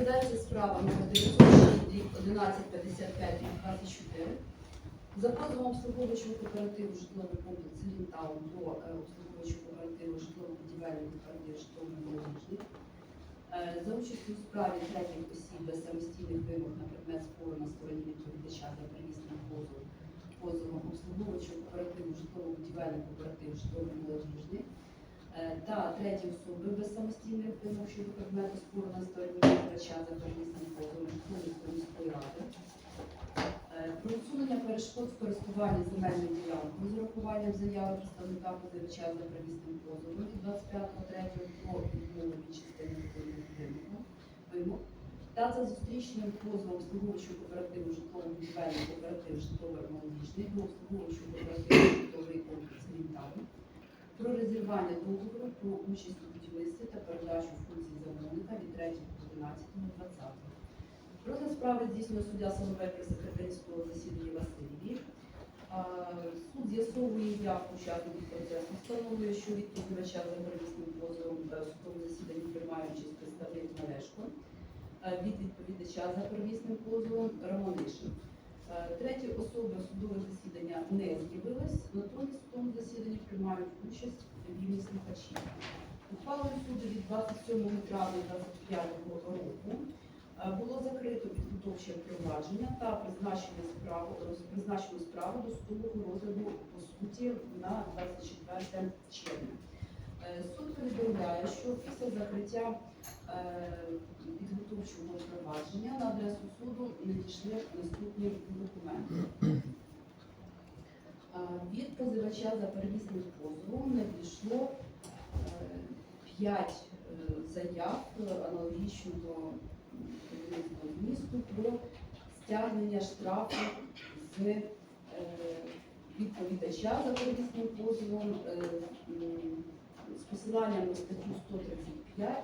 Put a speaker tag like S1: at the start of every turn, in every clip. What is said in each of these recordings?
S1: Розглядається справа номер 906 рік 1155 рік 24 за позовом обслуговуючого кооперативу житловий комплекс Лінтаун до е, обслуговуючого кооперативу житлово-будівельних квартир житлово-молодіжних Е, за участю у справі третіх осіб без самостійних вимог на предмет спору на стороні відповідача за первісним позовом позовом обслуговуючого кооперативу житлово-будівельних кооператив житлово-молодіжних та треті особи без самостійних вимог щодо предмету спору на стороні відповідача за первісним позовом міської ради. Е, Про усунення перешкод в користуванні земельною ділянкою з урахуванням заяви представника позивача за первісним позовом від 25.3 про відмову від частини вимог- та за зустрічним позовом обслуговуючого кооперативу житлово-будівельний кооператив житлово-молодіжний до обслуговуючого кооперативу житловий комплекс «Вінтаун» про розірвання договору про участь у будівництві та передачу функцій замовника від 3.11.20. Розгляд справи здійснює суддя Соловейки секретарського засідання Васильєві. Суд з'ясовує явку учасників процесу, встановлює, що від позивача за первісним позовом е, в судовому засіданні приймає участь представник Малешко, е, від відповідача за первісним позовом Романишин. Е, Треті особи судове засідання не з'явились, натомість в тому засіданні приймають участь вільні слухачі. Ухвалою суду від 27 травня 2025 року е, було закрито підготовче провадження та призначено справу, призначено справу до судового розгляду по суті на 24 червня. Е, Суд повідомляє, що після закриття е, підготовчого провадження на адресу суду надійшли наступні документи. Е, Від позивача за первісним позовом надійшло 5 заяв е, аналогічного керівництва змісту про стягнення штрафу з відповідача за первісним позовом з посиланням на статтю 135 е,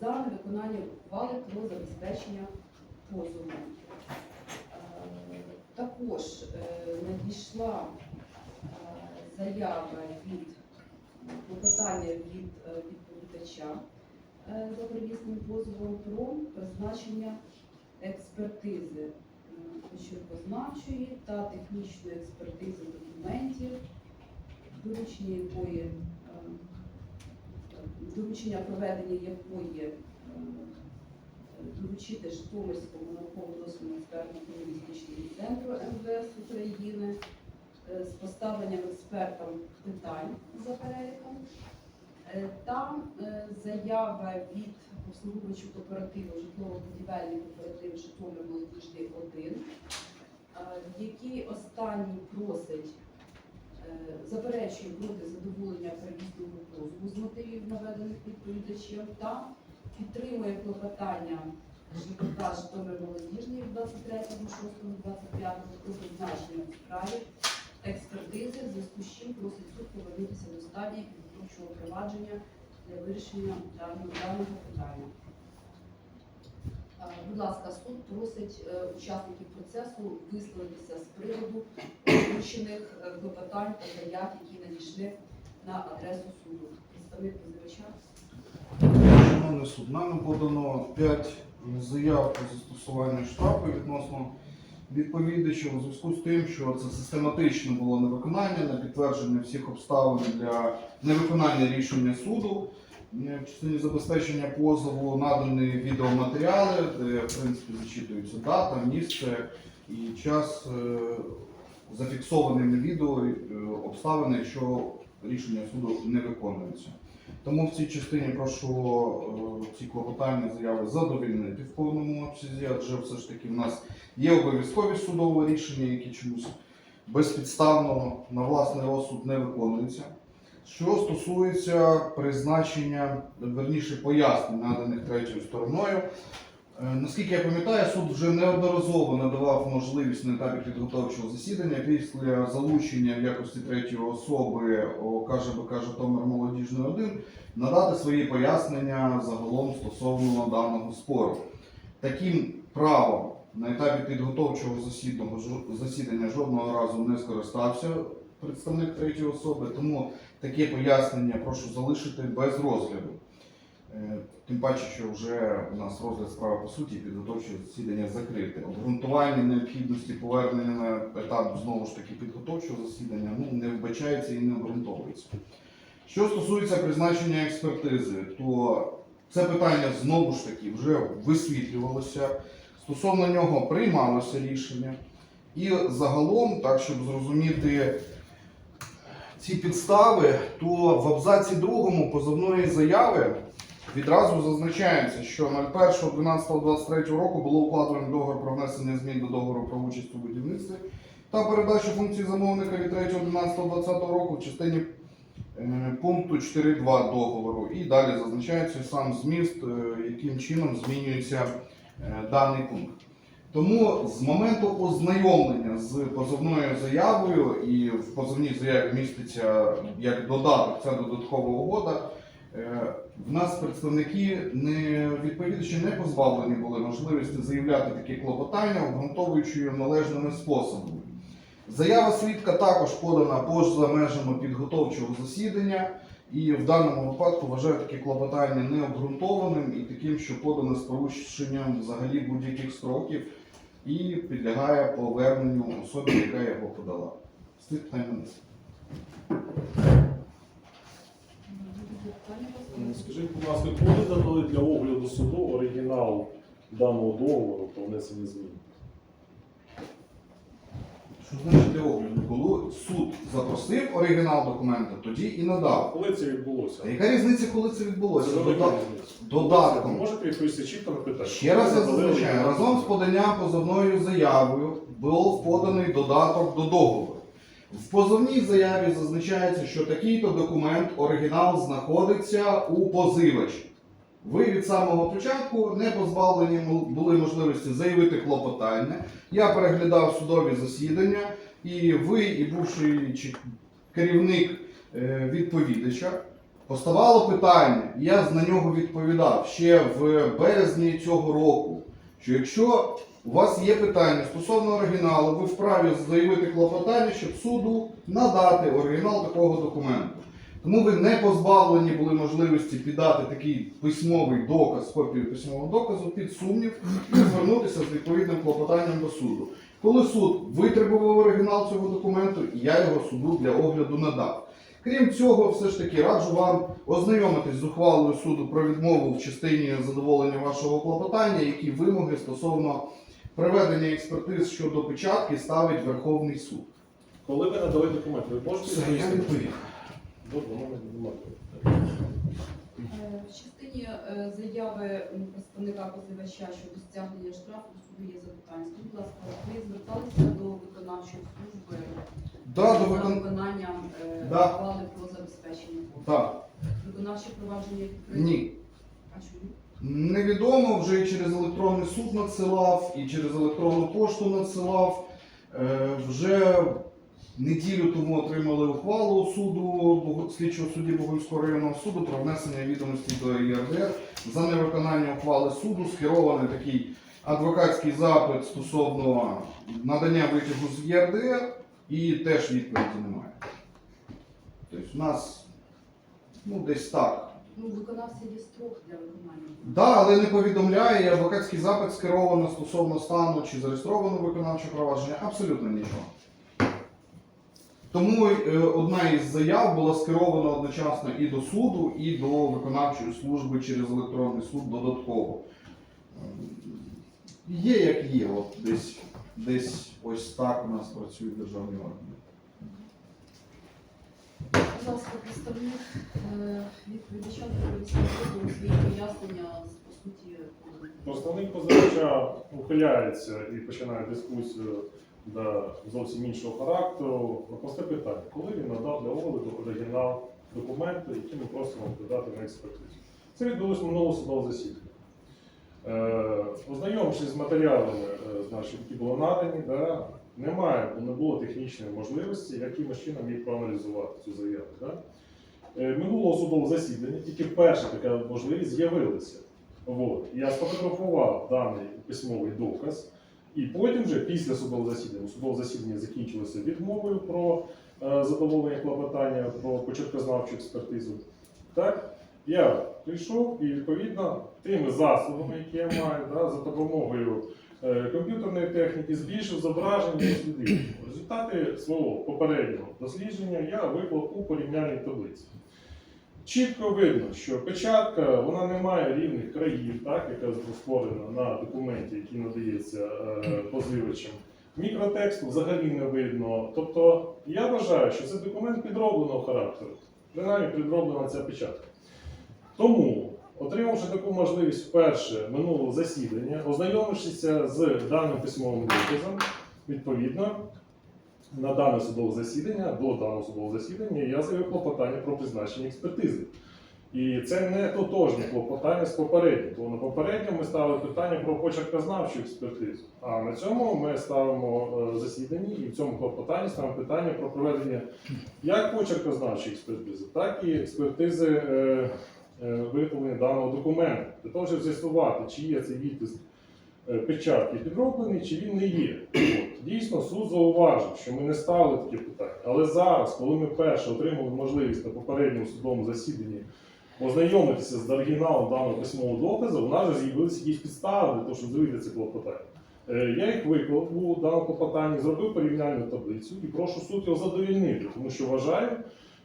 S1: за невиконання ухвали про забезпечення позову. Е, Також е, надійшла е, заява від клопотання від е, відповідача е, за первісним позовом про призначення експертизи е, та технічної експертизи документів, доручення якої е, доручення проведення якої е, доручити Житомирському логістичному центру МВС України е, з поставленням експертам питань за переліком. Е, Там заява від обслуговуючого кооперативу житлово-будівельний кооператив Житомир Молодіжний 1, е, в якій останній просить заперечує проти задоволення первісного позову з мотивів наведених відповідачем та підтримує клопотання ЖКК Житомир Молодіжний від 23.06.25 про призначення у справі експертизи, в зв'язку з чим просить суд повернутися до стадії підготовчого провадження для вирішення даного питання. Е, Будь ласка, суд просить е, учасників процесу висловитися з приводу озвучених е, клопотань та заяв, які надійшли на адресу суду. Представник позивача.
S2: Шановний суд, нами подано 5 заяв про застосування штрафу відносно відповідачів у зв'язку з тим, що це систематично було невиконання, не підтвердження всіх обставин для невиконання рішення суду. Е, В частині забезпечення позову надані відеоматеріали, де в принципі зачитується дата, місце і час е, зафіксований відео е, обставини, якщо рішення суду не виконується. Тому в цій частині прошу ці клопотання заяви задовільнити в повному обсязі, адже все ж таки в нас є обов'язкові судові рішення, які чомусь безпідставно на власний розсуд не виконуються. Що стосується призначення, верніше пояснень, наданих третьою стороною, Е, Наскільки я пам'ятаю, суд вже неодноразово надавав можливість на етапі підготовчого засідання після залучення в якості третьої особи ОК ЖБК Житомир Молодіжний 1 надати свої пояснення загалом стосовно даного спору. Таким правом на етапі підготовчого засідання жодного разу не скористався представник третьої особи, тому таке пояснення прошу залишити без розгляду. Е, Тим паче, що вже у нас розгляд справи по суті підготовче засідання закрите. Обґрунтування необхідності повернення на етап знову ж таки підготовчого засідання ну, не вбачається і не обґрунтовується. Що стосується призначення експертизи, то це питання знову ж таки вже висвітлювалося. Стосовно нього приймалося рішення. І загалом, так щоб зрозуміти ці підстави, то в абзаці другому позовної заяви відразу зазначається, що 01.12.23 року було укладено договір про внесення змін до договору про участь у будівництві та передачу функцій замовника від 3.11.20 року в частині е, пункту 4.2 договору. І далі зазначається сам зміст, е, яким чином змінюється е, даний пункт. Тому з моменту ознайомлення з позовною заявою і в позовній заяві міститься як додаток, ця додаткова угода. е, В нас представники не відповідачі не позбавлені були можливості заявляти такі клопотання, обґрунтовуючи належними способами. Заява свідка також подана поза межами підготовчого засідання, і в даному випадку вважаю таке клопотання необґрунтованим і таким, що подано з порушенням взагалі будь-яких строків і підлягає поверненню особі, яка його подала. З питань?
S3: Скажіть, будь ласка, коли додали для огляду суду оригінал даного договору про внесення змін?
S2: Що значить для огляду? Коли суд запросив оригінал документа, тоді і надав.
S3: Коли це відбулося?
S2: Яка різниця, коли це відбулося?
S3: Це велика
S2: Дода-
S3: різниця.
S2: додатком.
S3: Можете відповісти чітко на питання?
S2: Ще раз я
S3: Коли
S2: зазначаю, разом з поданням позовною заявою був поданий додаток до договору. В позовній заяві зазначається, що такий-то документ, оригінал знаходиться у позивачі. Ви від самого початку не позбавлені були можливості заявити клопотання. Я переглядав судові засідання, і ви, і бувший керівник е, відповідача, Поставало питання, і я на нього відповідав ще в березні цього року, що якщо у вас є питання стосовно оригіналу, ви вправі заявити клопотання, щоб суду надати оригінал такого документу. Тому ви не позбавлені були можливості піддати такий письмовий доказ, копію письмового доказу під сумнів і звернутися з відповідним клопотанням до суду. Коли суд витребував оригінал цього документу, я його суду для огляду надав. Крім цього, все ж таки раджу вам ознайомитись з ухвалою суду про відмову в частині задоволення вашого клопотання, які вимоги стосовно проведення експертиз щодо печатки ставить Верховний суд.
S3: Коли ви надали документ, ви можете відповісти?
S1: В частині е, заяви представника позивача щодо стягнення штрафу в суду є запитання. Скажіть, будь ласка, ви зверталися до виконавчої служби
S2: Да, до викон...
S1: виконанням е,
S2: Да.
S1: ухвали про забезпечення?
S2: Так.
S1: Виконавче провадження відкрите?
S2: Ні.
S1: А чому?
S2: Невідомо, вже і через електронний суд надсилав, і через електронну пошту надсилав. Е, Вже неділю тому отримали ухвалу суду слідчого судді Богольського районного суду про внесення відомостей до ЄРДР за невиконання ухвали суду. Скерований такий адвокатський запит стосовно надання витягу з ЄРДР, і теж відповіді немає. Тобто у нас ну, десь так.
S1: Ну, виконавця є строк для виконання.
S2: Да, але не повідомляє, і адвокатський запит скеровано стосовно стану чи зареєстровано виконавче провадження, абсолютно нічого. Тому е, одна із заяв була скерована одночасно і до суду, і до виконавчої служби через електронний суд додатково. Ем, Є як є, от десь, десь ось так у нас працюють державні органи.
S1: Будь ласка, представник е, відповідача доповісти свої пояснення з по суті.
S3: Представник позивача ухиляється і починає дискусію до зовсім іншого характеру. Просте питання, коли він надав для огляду оригінал документу, який ми просимо додати на експертизу. Це відбулось минулого судового засідання. Е, ознайомившись з матеріалами, е, значить, які були надані, да, немає, не було технічної можливості, якимось чином їх проаналізувати цю заяву. Да. Е, минулого судового засідання тільки перша така можливість з'явилася. От. Я сфотографував даний письмовий доказ, і потім вже після судового засідання, судове засідання закінчилося відмовою про е, задоволення клопотання про початкознавчу експертизу. Так? Я прийшов і відповідно тими засобами, які я маю, да, за допомогою е, комп'ютерної техніки, збільшив зображення і дослідив. Результати свого попереднього дослідження я виклав у порівняльній таблиці. Чітко видно, що печатка вона не має рівних країв, так, яка створена на документі, який надається е, позивачем. Мікротексту взагалі не видно. Тобто я вважаю, що це документ підробленого характеру. Принаймні підроблена ця печатка. Тому, отримавши таку можливість вперше минулого засідання, ознайомившися з даним письмовим доказом, відповідно, на дане судове засідання, до даного судового засідання, я заявив клопотання про призначення експертизи. І це не тотожні клопотання з попереднім. Бо на попередньому ми ставили питання про почеркознавчу експертизу. А на цьому ми ставимо е, засідання і в цьому клопотанні ставимо питання про проведення як почеркознавчої експертизи, так і експертизи е, е, виготовлення даного документу, для того, щоб з'ясувати, чи є цей відтиск печатки підроблений, чи він не є. От. Дійсно, суд зауважив, що ми не ставили таке питання. Але зараз, коли ми перше отримали можливість на попередньому судовому засіданні ознайомитися з оригіналом даного письмового доказу, у нас вже з'явилися якісь підстави для того, щоб зробити це клопотання. Е, Я їх виклав у даному клопотанні, зробив порівняльну таблицю і прошу суд його задовільнити, тому що вважаю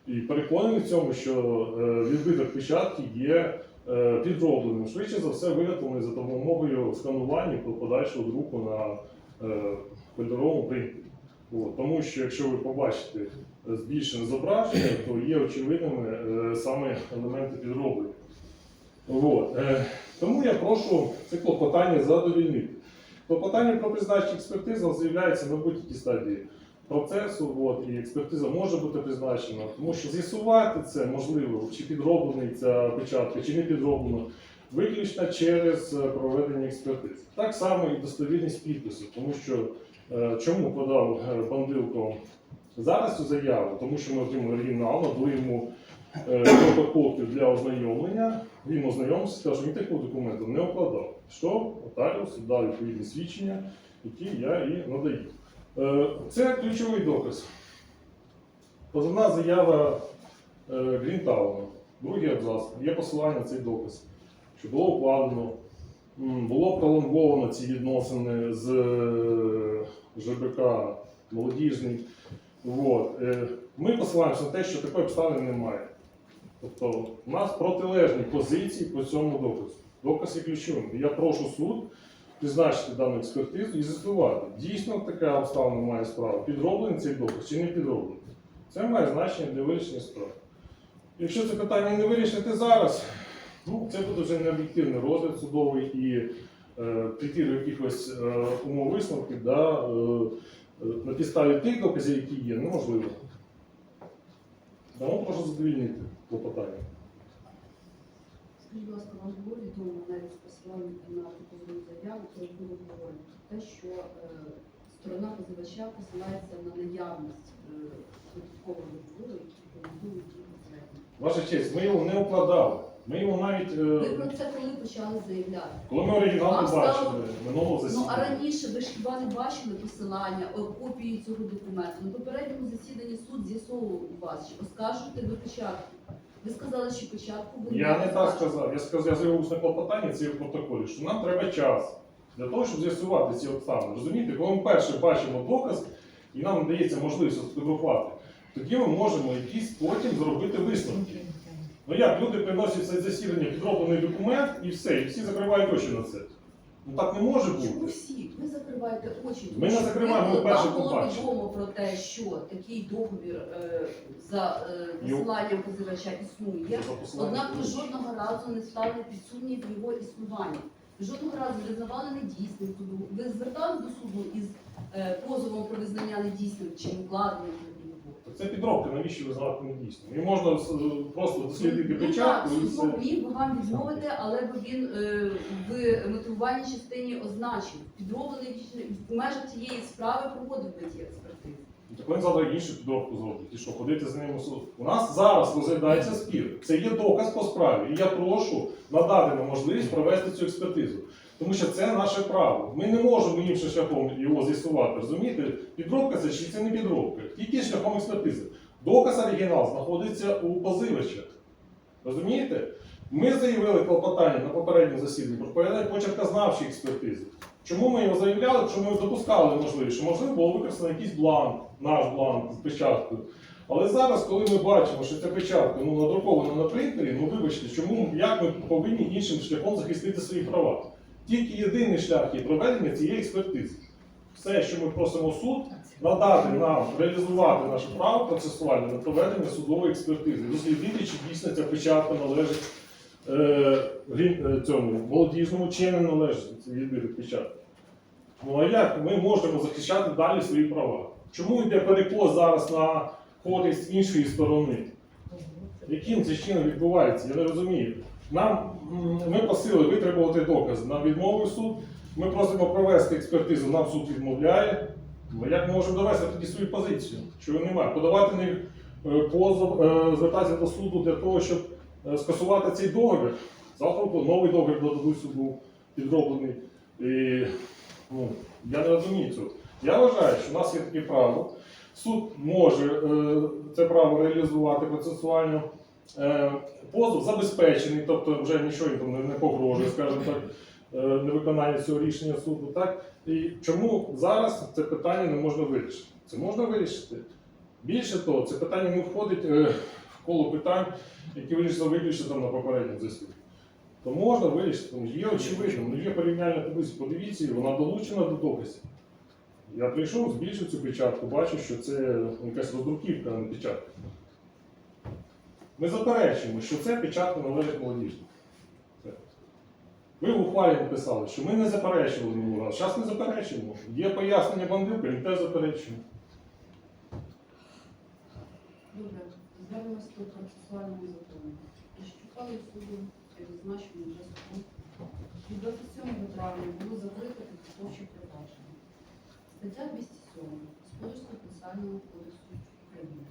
S3: і переконаний в цьому, що е, відбиток печатки є е, підробленим. Швидше за все виготовлений за допомогою сканування і подальшого друку на е, кольоровому принтері. Тому що якщо ви побачите е, збільшене зображення, то є очевидними е, саме елементи підроблення. От. Е, тому я прошу це клопотання задовільнити. Клопотання про призначення експертизи з'являється на будь-якій стадії процесу, от, і експертиза може бути призначена, тому що з'ясувати це можливо, чи підроблений ця печатка, чи не підроблено, виключно через е, проведення експертизи. Так само і достовірність підпису, тому що е, чому подав е, Бандилко зараз цю заяву, тому що ми отримали оригінал, надали йому е, для ознайомлення. Він ознайомився, сказав, що він такого документу не укладав. Що нотаріус дав відповідні свідчення, які я і надаю. Е, Це ключовий доказ. Позовна заява е, Грінтауна, другий абзац, є посилання на цей доказ, що було укладено, було пролонговано ці відносини з е, ЖБК молодіжний. Вот. е, Ми посилаємося на те, що такої обставини немає. Тобто у нас протилежні позиції по цьому доказу. Доказ є ключовим. Я прошу суд призначити дану експертизу і з'ясувати, дійсно така обставина має справу, підроблений цей доказ чи не підроблений. Це має значення для вирішення справи. Якщо це питання не вирішити зараз, ну, це буде вже не об'єктивний розгляд судовий і е, прийти до якихось е, умов висновків да, е, е, на підставі тих доказів, які є, неможливо. Тому прошу задовільнити клопотання.
S1: Скажіть, будь ласка, вам відомо навіть з посиланням на позовну заяву, коли було говорено про те, що е, сторона позивача посилається на наявність е, додаткового договору, який дії посередньо.
S3: Ваша честь, ми його не укладали. Ми його навіть, е,
S1: Ви про це коли почали заявляти?
S3: коли ми оригінал не бачили минулого
S1: Ну а раніше ви ж хіба не бачили посилання, копії цього документу? На попередньому засіданні суд з'ясовував у вас, чи оскаржуєте ви печатку. Ви сказали, що печатку ви
S3: Я не так сказав. Я сказав, я заявив усне клопотання, це є в протоколі, що нам треба час для того, щоб з'ясувати ці обставини. Розумієте, коли ми перше бачимо доказ і нам надається можливість сфотографувати, тоді ми можемо якісь потім зробити висновки. Ну як люди приносять це засідання підроблений документ і все, і всі закривають очі на це. Ну так не може
S1: Чому
S3: бути.
S1: всі? Ви закриваєте очі.
S3: Ми не
S1: що
S3: закриваємо, ми перше
S1: Вам було
S3: побачили.
S1: відомо про те, що такий договір е, за е,
S3: Йо.
S1: посиланням позивача існує.
S3: За посиланням
S1: Однак ви
S3: позивача.
S1: жодного разу не ставили під сумнів його існування. Ви жодного разу не визнавали недійсним суду. Ви звертались до суду із е, позовом про визнання недійсним чи укладеним?
S3: Це підробка, навіщо визнавати недійсним? І можна просто дослідити
S1: Ну, так,
S3: печатку і
S1: суд
S3: все.
S1: міг би вам відмовити, але б він е, в мотивувальній частині означив, підроблений в межах цієї справи проводив би ці експертизи.
S3: Так вони завтра іншу підробку зроблять. І що, ходити з ним у суд? У нас зараз розглядається спір. Це є доказ по справі. І я прошу надати нам можливість провести цю експертизу. Тому що це наше право. Ми не можемо іншим шляхом його з'ясувати. Розумієте? Підробка це чи це не підробка. Тільки шляхом експертизи. Доказ оригінал знаходиться у позивача. Розумієте? Ми заявили клопотання на попередньому засіданні про почеркознавчої експертизи. Чому ми його заявляли? Тому що ми допускали можливість, що можливо було використано якийсь бланк, наш бланк з печаткою. Але зараз, коли ми бачимо, що ця печатка ну, надрукована на принтері, ну вибачте, чому як ми повинні іншим шляхом захистити свої права? Тільки єдиний шлях є проведення цієї експертизи. Все, що ми просимо суд, надати нам реалізувати наше право процесуальне на проведення судової експертизи, дослідити, чи дійсно ця печатка належить е, е, цьому молодіжному, чи не належить відбір печатки. Ну а як ми можемо захищати далі свої права? Чому йде перекос зараз на користь іншої сторони? Яким це чином відбувається? Я не розумію. Нам ми просили витребувати докази. Нам відмовив суд. Ми просимо провести експертизу, нам суд відмовляє. Ми як ми можемо довести тоді свою позицію? Чого немає? Подавати на е, позов, е, звертатися до суду для того, щоб е, скасувати цей договір. Завтра новий договір додадуть суду підроблений. І, ну, я не розумію цього. Я вважаю, що в нас є таке право. Суд може е, це право реалізувати процесуально. Е, позов забезпечений, тобто вже нічого їм не, погрожує, скажімо так, е, невиконання цього рішення суду. Так? І чому зараз це питання не можна вирішити? Це можна вирішити. Більше того, це питання не входить е, в коло питань, які вирішили виключити там на попередньому засіданні. То можна вирішити, тому є очевидно, ну є порівняльна таблиця, подивіться, вона долучена до доказів. Я прийшов, збільшив цю печатку, бачу, що це якась роздруківка, а не печатка. Ми заперечуємо, що це печатка належить молодіжним. Все. Ви в ухвалі написали, що ми не заперечували минулого разу. Зараз не заперечуємо. Є пояснення бандилка, він теж заперечуємо.
S1: Добре, звернемося до процесуального закону. Щукали суду відзначено вже суду. Від 27 травня було закрите підготовче провадження. Стаття 207 Господарського процесуального кодексу України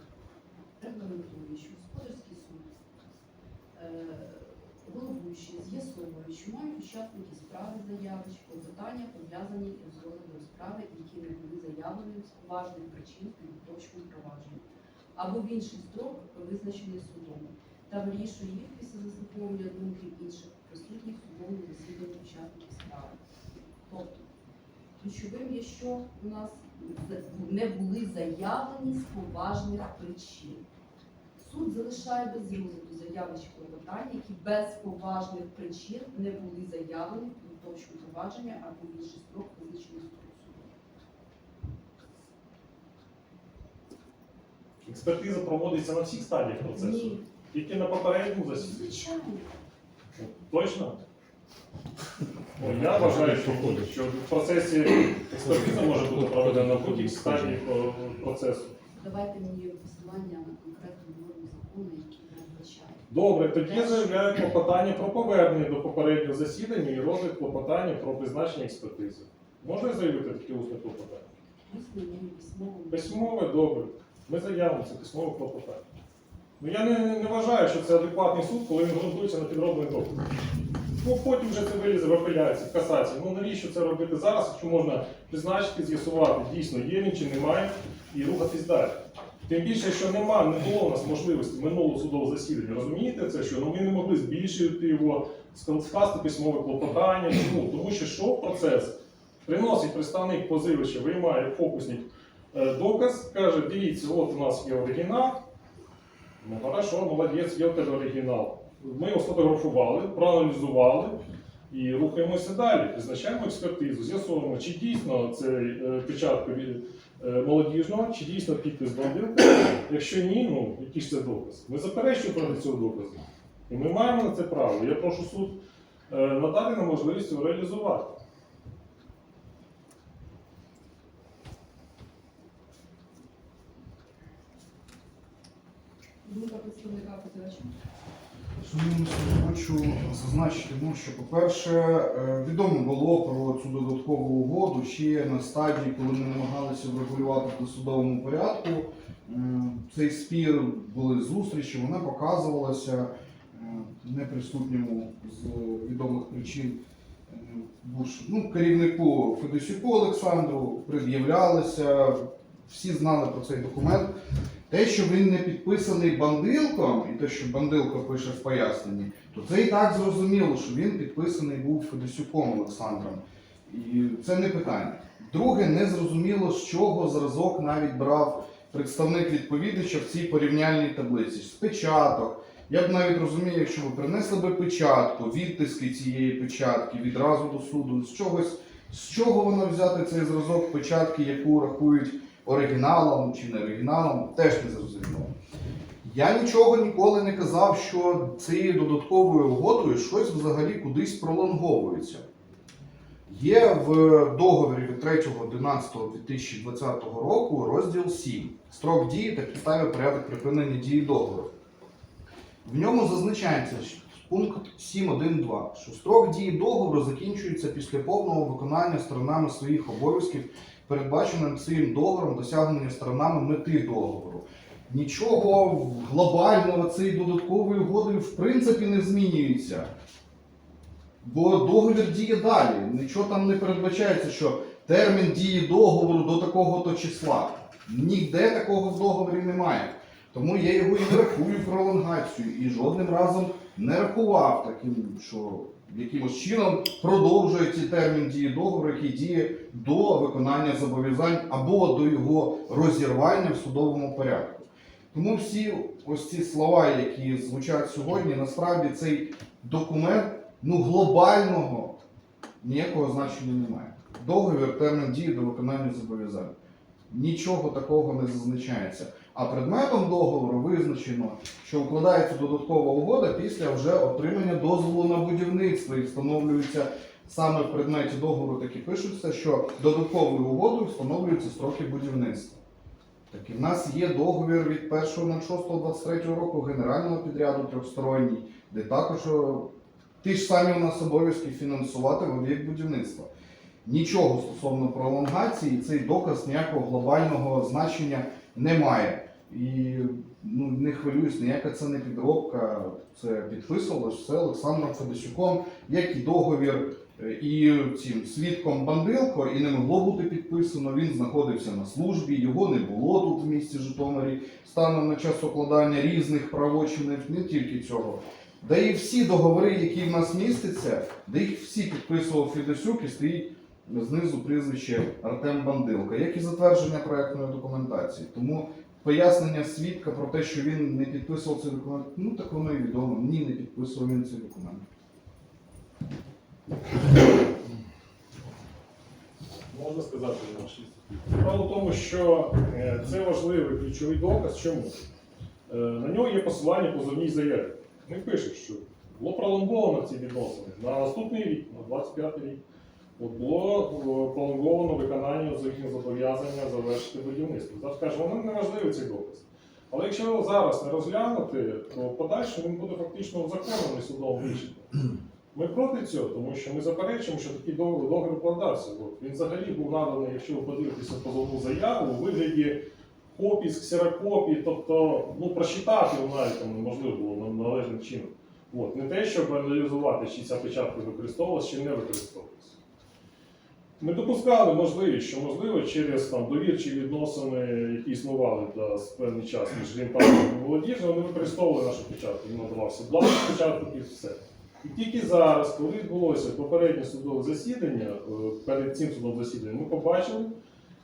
S1: регламентує, що е, головуючий з'ясовує, що мають учасники справи заяви чи клопотання пов'язані із розглядом справи, які не були заявлені з поважних причин у підготовчому провадженні або в інший строк, визначений судом, та вирішує їх після заслуховування думки інших присутніх в судовому засіданні учасників справи. Тобто, ключовим є, що у нас не були заявлені з поважних причин. Суд залишає без розгляду заяви чи клопотання, які без поважних причин не були заявлені в підготовчому провадженні або в інший строк, визначений судом.
S3: Експертиза проводиться на всіх стадіях процесу.
S1: Ні,
S3: Тільки на попередньому засіданні.
S1: звичайно.
S3: Точно? Ну, я вважаю, що, що в процесі експертиза може бути проведена на будь-якій стадії е, процесу.
S1: Давайте мені посилання на конкретну норму закону, які передбачає.
S3: Добре, тоді заявляю клопотання про повернення до попереднього засідання і розгляд клопотання про призначення експертизи. Можна заявити таке усне клопотання? Письмове добре. Ми заявимо це письмове клопотання. Ну я не, не, вважаю, що це адекватний суд, коли він ґрунтується на підроблений доказ. Ну потім вже це вилізе в апеляції, в касації. Ну навіщо це робити зараз, якщо можна призначити, з'ясувати, дійсно є він чи немає, і рухатись далі. Тим більше, що нема, не було у нас можливості минулого судового засідання. Розумієте це, що ну, ми не могли збільшити його, скласти письмове клопотання. Чому? Тому що що процес приносить представник позивача, виймає фокусник е, доказ, каже, дивіться, от у нас є оригінал. Ну хорошо, молодець, є в тебе оригінал. Ми його сфотографували, проаналізували і рухаємося далі. Призначаємо експертизу, з'ясовуємо, чи дійсно це е, е, молодіжного, чи дійсно підпис бандилка. Якщо ні, ну який ж це доказ? Ми заперечуємо проти цього доказу. І ми маємо на це право. Я прошу суд е, надати нам можливість його реалізувати.
S1: Думка представника позивача.
S2: Хочу зазначити, ну, що, по-перше, е, відомо було про цю додаткову угоду ще на стадії, коли ми намагалися врегулювати в досудовому порядку. Цей спір були зустрічі, вона показувалася е, неприсутньому з відомих причин е, ну, керівнику Федосюку Олександру пред'являлися, всі знали про цей документ. Те, що він не підписаний бандилком, і те, що бандилко пише в поясненні, то це і так зрозуміло, що він підписаний був Федосюком Олександром. І це не питання. Друге, не зрозуміло, з чого зразок навіть брав представник відповідача в цій порівняльній таблиці. З печаток. Я б навіть розумів, якщо ви принесли би печатку, відтиски цієї печатки відразу до суду, з чогось, з чого воно взяти цей зразок печатки, яку рахують оригіналом чи не оригіналом, теж не зрозуміло. Я нічого ніколи не казав, що цією додатковою угодою щось взагалі кудись пролонговується. Є в договорі від 3.11.2020 року розділ 7. Строк дії та підстави порядок припинення дії договору. В ньому зазначається пункт 7.1.2, що строк дії договору закінчується після повного виконання сторонами своїх обов'язків, передбаченим цим договором досягнення сторонами мети договору. Нічого глобального цією додатковою угодою в принципі не змінюється. Бо договір діє далі. Нічого там не передбачається, що термін дії договору до такого-то числа. Ніде такого в договорі немає. Тому я його і не рахую пролонгацію і жодним разом не рахував таким, що якимось чином продовжує цей термін дії договору, який діє до виконання зобов'язань або до його розірвання в судовому порядку. Тому всі ось ці слова, які звучать сьогодні, насправді цей документ ну, глобального ніякого значення немає. Договір, термін дії до виконання зобов'язань. Нічого такого не зазначається. А предметом договору визначено, що укладається додаткова угода після вже отримання дозволу на будівництво і встановлюється саме в предметі договору, так і пишеться, що додатковою угодою встановлюються строки будівництва. Так і в нас є договір від 1.06.23 року генерального підряду трьохсторонній, де також о, ті ж самі у нас обов'язки фінансувати в об'єкт будівництва. Нічого стосовно пролонгації, цей доказ ніякого глобального значення не має. І ну, не хвилююсь, ніяка це не підробка, це підписувалось все Олександром Федосюком, як і договір е, і цим свідком Бандилко, і не могло бути підписано. Він знаходився на службі, його не було тут в місті Житомирі станом на час укладання різних правочинів, не тільки цього. Да і всі договори, які в нас містяться, де їх всі підписував Федосюк і стоїть знизу прізвище Артем Бандилко, як і затвердження проектної документації. Тому пояснення свідка про те, що він не підписував цей документ, ну так воно і відомо. Ні, не підписував він цей документ.
S3: Можна сказати, наші Справа в тому, що е, це важливий ключовий доказ. Чому? Е, На нього є посилання по позовній заяві. Він пише, що було пролонговано ці відносини на наступний рік, на 25 рік. Було е, пролонговано виконання їхнє зобов'язання завершити будівництво. Зараз каже, воно не важливий цей доказ. Але якщо його зараз не розглянути, то подальшому він буде фактично узаконений судовим рішенням. Ми проти цього, тому що ми заперечуємо, що такий договір, укладався. Він взагалі був наданий, якщо ви подивитеся позовну заяву, у вигляді копій ксерокопій, тобто ну, прочитати навіть там неможливо було належним чином. От. Не те, щоб аналізувати, чи ця печатка використовувалася, чи не використовувалася. Ми допускали можливість, що можливо через там, довірчі відносини, які існували да, певний час між Грінпарком і молодіжною, вони використовували нашу печатку, їм надавався бланк спочатку і все. І тільки зараз, коли відбулося попереднє судове засідання, е, перед цим судовим засіданням, ми побачили,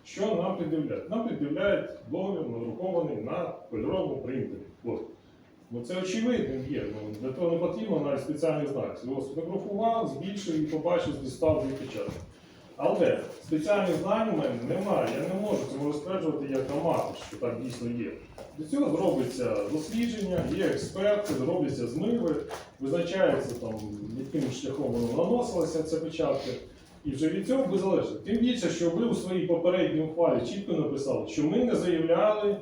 S3: що нам пред'являють. Нам пред'являють договір надрукований на кольоровому принтері. От. Ну це очевидно є. Ну, для того не потрібно навіть спеціальний знак. Його сфотографував, збільшив і побачив, дістав дві печатки. Але спеціальних знань у мене немає. Я не можу цьому розстверджувати як аматор, що так дійсно є. Для цього зробиться дослідження, є експерти, зробляться змиви, визначається там, яким шляхом воно наносилося ця печатка. І вже від цього буде залежати. Тим більше, що ви у своїй попередній ухвалі чітко написали, що ми не заявляли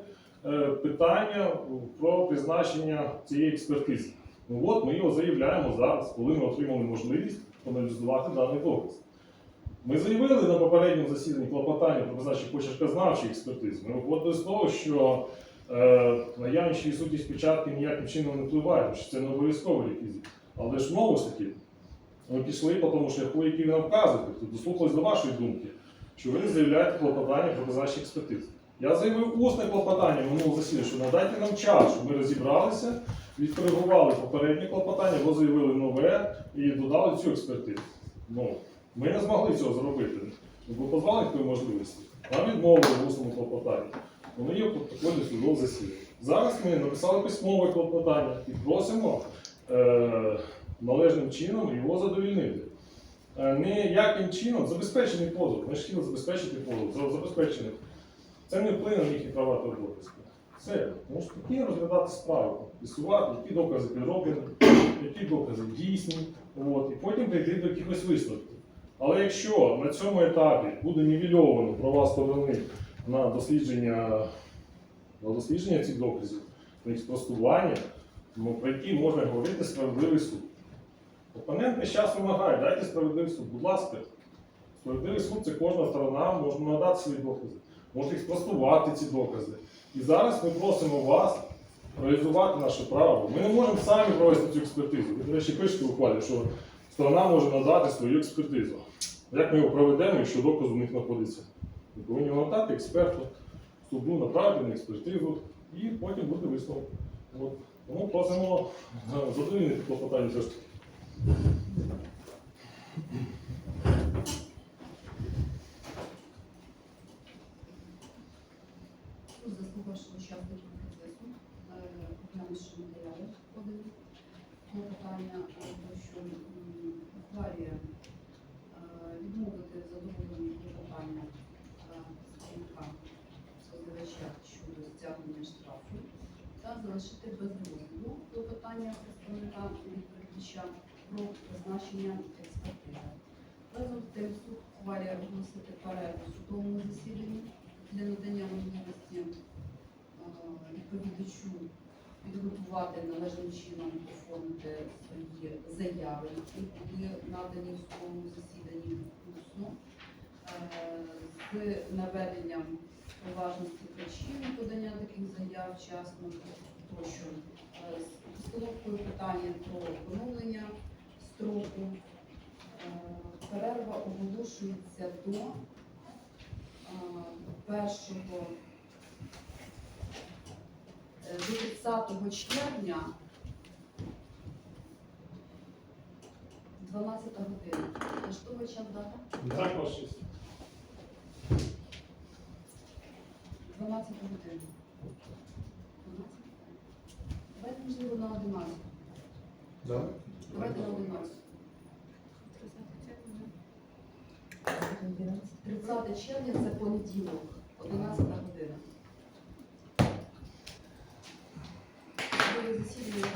S3: е, питання про призначення цієї експертизи. Ну от ми його заявляємо зараз, коли ми отримали можливість аналізувати даний доказ. Ми заявили на попередньому засіданні клопотання про призначення почеркознавчої експертизи. Ми виходили з того, що е, наявність чи відсутність печатки ніяким чином не впливає, що це не обов'язковий реквізит. Але ж знову ж таки, ми пішли по тому шляху, який ви нам вказуєте, тобто дослухались до вашої думки, що ви не заявляєте клопотання про призначення експертизи. Я заявив усне клопотання минулого засідання, що надайте нам час, щоб ми розібралися, відкоригували попереднє клопотання, або заявили нове і додали цю експертизу. Ну, ми не змогли цього зробити. Бо позвали такої можливості. Нам відмовили в усному клопотанні. Воно є в протоколі судового засідання. Зараз ми написали письмове клопотання і просимо е, належним чином його задовільнити. Е, ніяким чином забезпечений позов. Ми ж хотіли забезпечити позов, забезпечений. Це не вплине на їхні права та обов'язки. Все, можна спокійно розглядати справу, з'ясувати, які докази підроблені, які докази дійсні, от, і потім прийти до якихось висновків. Але якщо на цьому етапі буде нівельовано права сторони на дослідження, на дослідження цих доказів, на їх спростування, ну, про які можна говорити справедливий суд. Опонент весь час вимагає, дайте справедливий суд, будь ласка. Справедливий суд це кожна сторона може надати свої докази, може їх спростувати ці докази. І зараз ми просимо вас реалізувати наше право. Ми не можемо самі провести цю експертизу. Ви, до речі, пишете ухвалі, що сторона може надати свою експертизу. Як ми його проведемо, якщо доказ у них знаходиться? Ми повинні надати експерту, суду на експертизу і потім буде висновок. От. Тому просимо е, задовільнити клопотання все ж таки.
S1: Суд, заслухавши учасників процесу, е, оглянувши матеріали про що м, ухвалює е, відмовити в задоволенні клопотання е, сторінка позивача щодо стягнення штрафу та залишити без розгляду клопотання представника відповідача про призначення експертизи. Разом з тим суд ухвалює оголосити перерву судовому засіданні для надання можливості е, відповідачу підготувати належним чином оформити свої заяви, які були надані в судовому засіданні усно, е, з наведенням поважності причин подання таких заяв вчасно тощо, е, з постановкою питання про поновлення строку. Е, Перерва оголошується до а, першого е, до 30 червня 12 година. Влаштовуюча дата?
S3: Так, ваш честь.
S1: 12 годин. 12? Давайте, можливо, на 11.
S2: Да?
S1: Давайте на 11. 30 червня це понеділок, 11 година. Засідання